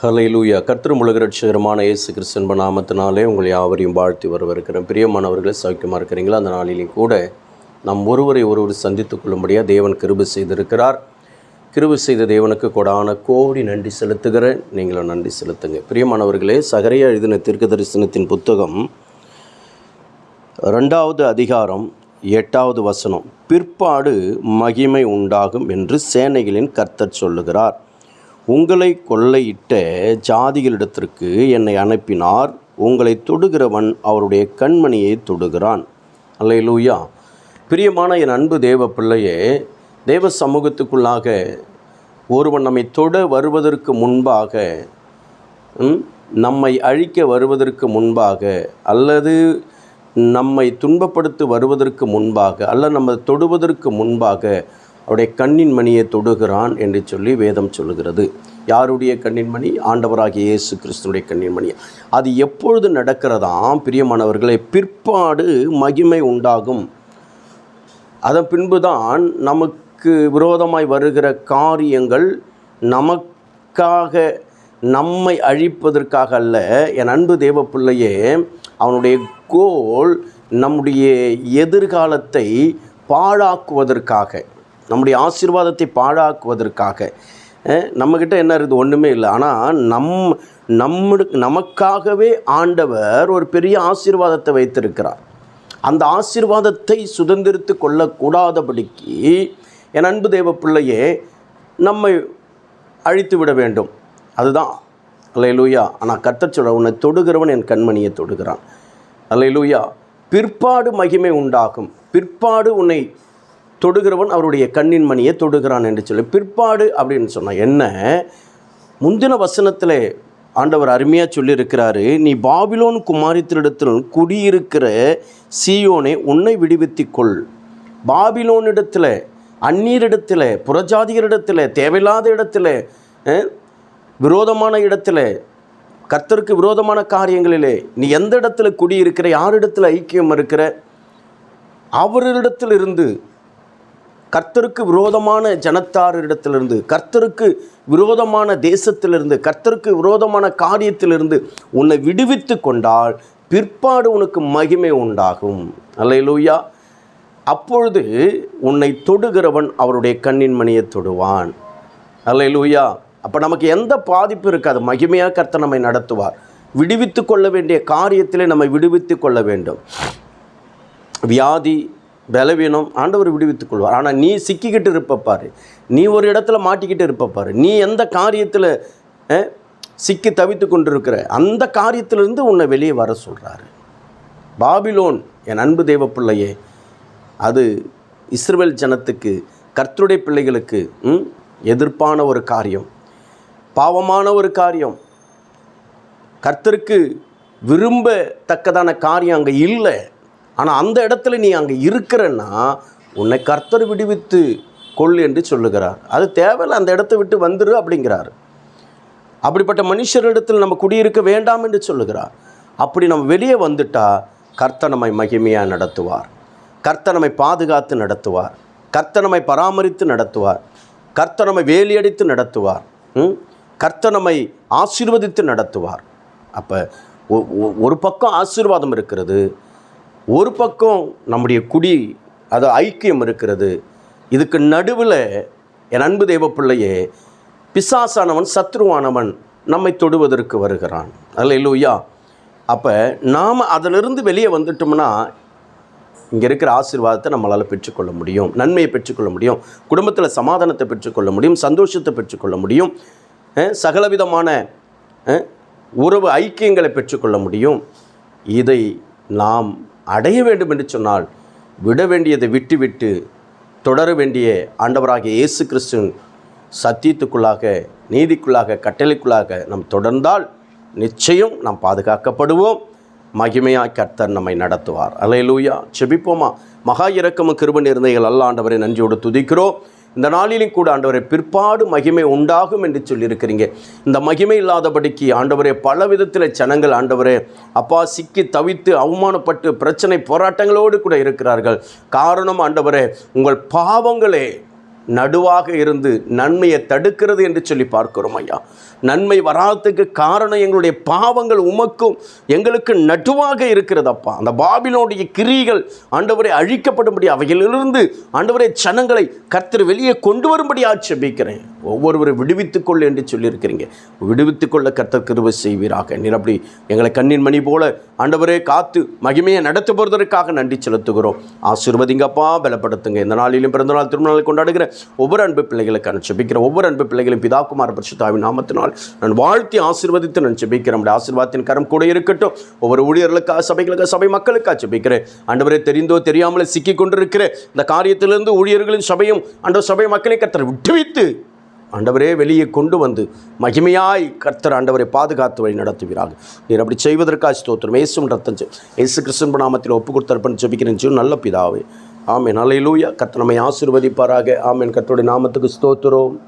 Hallelujah கர்த்தர் முழுகரட்சகரமான இயேசு கிறிஸ்தன்ப நாமத்தினாலே உங்களை யாவரையும் வாழ்த்தி வரவிருக்கிறேன் பிரியமானவர்களே சௌக்கியமாக இருக்கிறீங்களா? அந்த நாளிலையும் கூட நாம் ஒருவரை ஒருவர் சந்தித்துக் கொள்ளும்படியாக தேவன் கிருபு செய்திருக்கிறார். கிருபு செய்த தேவனுக்கு கொடான கோடி நன்றி செலுத்துகிறேன். நீங்களும் நன்றி செலுத்துங்க. பிரியமானவர்களே சகரையா எழுதின தீர்க்க தரிசனத்தின் புத்தகம் ரெண்டாவது அதிகாரம் எட்டாவது வசனம். பிற்பாடு மகிமை உண்டாகும் என்று சேனைகளின் கர்த்தர் சொல்லுகிறார். உங்களை கொள்ளையிட்ட ஜாதிகளிடத்திற்கு என்னை அனுப்பினார். உங்களை தொடுகிறவன் அவருடைய கண்மணியை தொடுகிறான். அல்லேலூயா. பிரியமான என் அன்பு தேவ பிள்ளையே தேவ சமூகத்துக்குள்ளாக ஒருவன் நம்மை தொட வருவதற்கு முன்பாக ம், நம்மை அழிக்க வருவதற்கு முன்பாக அல்லது நம்மை துன்பப்படுத்தி வருவதற்கு முன்பாக அல்ல நம்ம தொடுவதற்கு முன்பாக அவருடைய கண்ணின் மணியை தொடுகிறான் என்று சொல்லி வேதம் சொல்லுகிறது. யாருடைய கண்ணின் மணி? ஆண்டவராகிய இயேசு கிறிஸ்துடைய கண்ணின் மணி. அது எப்பொழுது நடக்கிறதாம்? பிரியமானவர்களே பிற்பாடு மகிமை உண்டாகும். அதன் பின்புதான் நமக்கு விரோதமாய் வருகிற காரியங்கள் நமக்காக நம்மை அழிப்பதற்காக அல்ல. என் அன்பு தேவ பிள்ளையே அவனுடைய கோல் நம்முடைய எதிர்காலத்தை பாழாக்குவதற்காக. நம்முடைய ஆசீர்வாதத்தை பாழாக்குவதற்காக. நம்மக்கிட்ட என்ன இருக்குது? ஒன்றுமே இல்லை. ஆனால் நம் நம்மு நமக்காகவே ஆண்டவர் ஒரு பெரிய ஆசீர்வாதத்தை வைத்திருக்கிறார். அந்த ஆசீர்வாதத்தை சுதந்திரித்து கொள்ளக்கூடாதபடிக்கு என் அன்பு தேவ பிள்ளையே நம்மை அழித்து விட வேண்டும். அதுதான். அல்லையிலூயா ஆனால் கர்த்தர் சொல்ல உன்னை தொடுகிறவன் என் கண்மணியை தொடுகிறான். அல்லையிலூயா பிற்பாடு மகிமை உண்டாகும். பிற்பாடு உன்னை தொடுகிறவன் அவருடைய கண்ணின் மணியை தொடுகிறான் என்று சொல்லி பிற்பாடு அப்படின்னு சொன்னால் என்ன? முந்தின வசனத்தில் ஆண்டவர் அருமையாக சொல்லியிருக்கிறாரு நீ பாபிலோன் குமாரித்திரிடத்தில் குடியிருக்கிற சியோனை உன்னை விடுவித்துக் கொள் பாபிலோனிடத்தில் அந்நீரிடத்தில் புறஜாதியரிடத்தில் தேவையில்லாத இடத்துல விரோதமான இடத்துல கர்த்தருக்கு விரோதமான காரியங்களிலே நீ எந்த இடத்துல குடியிருக்கிற யாரிடத்தில் ஐக்கியம் இருக்கிற அவரிடத்தில் இருந்து கர்த்தருக்கு விரோதமான ஜனத்தாரிடத்திலிருந்து கர்த்தருக்கு விரோதமான தேசத்திலிருந்து கர்த்தருக்கு விரோதமான காரியத்திலிருந்து உன்னை விடுவித்து கொண்டால் பிற்பாடு உனக்கு மகிமை உண்டாகும். அல்லையிலூயா அப்பொழுது உன்னை தொடுகிறவன் அவருடைய கண்ணின் மணியை தொடுவான். அல்லையிலூயா அப்போ நமக்கு எந்த பாதிப்பு இருக்காது. மகிமையாக கர்த்தர் நம்மை நடத்துவார். விடுவித்து கொள்ள வேண்டிய காரியத்திலே நம்மை விடுவித்து கொள்ள வேண்டும். வியாதி பலவீனம் ஆண்டவர் விடுவித்துக் கொள்வார். ஆனால் நீ சிக்கிக்கிட்டு இருப்ப பாரு. நீ ஒரு இடத்துல மாட்டிக்கிட்டு இருப்ப பாரு. நீ எந்த காரியத்தில் சிக்கி தவித்து கொண்டிருக்கிற அந்த காரியத்திலிருந்து உன்னை வெளியே வர சொல்கிறாரு பாபிலோன் என் அன்பு தெய்வ பிள்ளையே அது இஸ்ரேல் ஜனத்துக்கு கர்த்தருடைய பிள்ளைகளுக்கு ம், எதிர்ப்பான ஒரு காரியம். பாவமான ஒரு காரியம். கர்த்தருக்கு விரும்பத்தக்கதான காரியம் அங்கே இல்லை. ஆனால் அந்த இடத்துல நீ அங்கே இருக்கிறன்னா உன்னை கர்த்தர் விடுவித்து கொள் என்று சொல்லுகிறார். அது தேவையில்ல அந்த இடத்த விட்டு வந்துரு அப்படிங்கிறார். அப்படிப்பட்ட மனுஷரிடத்தில் நம்ம குடியிருக்க வேண்டாம் என்று சொல்லுகிறார். அப்படி நம்ம வெளியே வந்துட்டா கர்த்தனமை நம்மை மகிமையாக நடத்துவார். கர்த்தனமை நம்மை பாதுகாத்து நடத்துவார். கர்த்தனமை நம்மை பராமரித்து நடத்துவார். கர்த்தனமை நம்மை வேலியடித்து நடத்துவார். ம்? நம்மை ஆசீர்வதித்து நடத்துவார். அப்போ ஒரு பக்கம் ஆசீர்வாதம் இருக்கிறது ஒரு பக்கம் நம்முடைய குடி அது ஐக்கியம் இருக்கிறது. இதுக்கு நடுவில் என் அன்பு தெய்வ பிள்ளையே பிசாசானவன் சத்ருவானவன் நம்மை தொடுவதற்கு வருகிறான். அல்ல அப்போ நாம் அதிலிருந்து வெளியே வந்துட்டோம்னா இங்கே இருக்கிற ஆசீர்வாதத்தை நம்மளால் பெற்றுக்கொள்ள முடியும். நன்மையை பெற்றுக்கொள்ள முடியும். குடும்பத்தில் சமாதானத்தை பெற்றுக்கொள்ள முடியும். சந்தோஷத்தை பெற்றுக்கொள்ள முடியும். சகலவிதமான உறவு ஐக்கியங்களை பெற்றுக்கொள்ள முடியும். இதை நாம் அடைய வேண்டும் என்று சொன்னால் விட வேண்டியதை விட்டுவிட்டு தொடர வேண்டிய ஆண்டவராகிய இயேசு கிறிஸ்துவின் சத்தியத்துக்குள்ளாக நீதிக்குள்ளாக கட்டளைக்குள்ளாக நாம் தொடர்ந்தால் நிச்சயம் நாம் பாதுகாக்கப்படுவோம். மகிமையாய் கர்த்தர் நம்மை நடத்துவார். அலையலூயா செபிப்போமா? மகா இரக்கமும் கிருப நிர்ணயங்கள் அல்ல ஆண்டவரை நன்றியோடு துதிக்கிறோம். இந்த நாளிலும் கூட ஆண்டவரை பிற்பாடு மகிமை உண்டாகும் என்று சொல்லியிருக்கிறீங்க. இந்த மகிமை இல்லாதபடிக்கு ஆண்டவரே பல விதத்தில் ஜனங்கள் ஆண்டவரே அப்பா சிக்கி தவித்து அவமானப்பட்டு பிரச்சனை போராட்டங்களோடு கூட இருக்கிறார்கள். காரணம் ஆண்டவரே உங்கள் பாவங்களே நடுவாக இருந்து நன்மையை தடுக்கிறது என்று சொல்லி பார்க்கிறோம் ஐயா. நன்மை வராததுக்கு காரணம் எங்களுடைய பாவங்கள் உமக்கும் எங்களுக்கு நடுவாக இருக்கிறதப்பா. அந்த பாபிலோடைய கிரிகள் ஆண்டவரை அழிக்கப்படும்படி அவையிலிருந்து ஆண்டவரை சனங்களை கர்த்தர் வெளியே கொண்டு வரும்படி ஆட்சேபிக்கிறேன் ஒவ்வொருவரை விடுவித்துக்கொள் என்று சொல்லியிருக்கிறீங்க. விடுவித்துக்கொள்ள கத்த கிருவை செய்வீராக. நீர் அப்படி எங்களை கண்ணின் மணி போல ஆண்டவரே காத்து மகிமையை நடத்த போகிறதற்காக நன்றி செலுத்துகிறோம். ஆசீர்வதிங்கப்பா பலப்படுத்துங்க. இந்த நாளிலும் பிறந்தநாள் திருமணங்களை கொண்டாடுகிற ஒவ்வொரு அன்பு பிள்ளைகளுக்கு நான் ஒவ்வொரு அன்பு பிள்ளைகளையும் பிதாக்குமார் பரிசுத்தாவின் நாமத்தினால் நான் வாழ்த்தி ஆசீர்வதித்து நான் செபிக்கிறேன் நம்முடைய ஆசீர்வாதத்தின் கரம் கூட இருக்கட்டும். ஒவ்வொரு ஊழியர்களுக்காக சபைகளுக்காக சபை மக்களுக்காக செபிக்கிறேன் ஆண்டவரே தெரிந்தோ தெரியாமலே சிக்கி கொண்டிருக்கிற இந்த காரியத்திலிருந்து ஊழியர்களின் சபையும் அந்த சபை மக்களை கத்தர் விட்டுவித்து ஆண்டவரே வெளியே கொண்டு வந்து மகிமையாய் கர்த்தர் ஆண்டவரை பாதுகாத்து வழி நடத்துவீராக. நீர் அப்படி செய்வதற்காக ஸ்தோத்திரம். ஏசும் ரத்தம் ஏசு கிருஷ்ணன் நாமத்தில் ஒப்பு கொடுத்தர்ப்பன் ஜெபிக்கிறேன் நல்ல பிதாவே. ஆமென். அல்லேலூயா கர்த்தர் நம்மை ஆசீர்வதிப்பாராக. ஆமேன். கர்த்தருடைய நாமத்துக்கு ஸ்தோத்திரம்.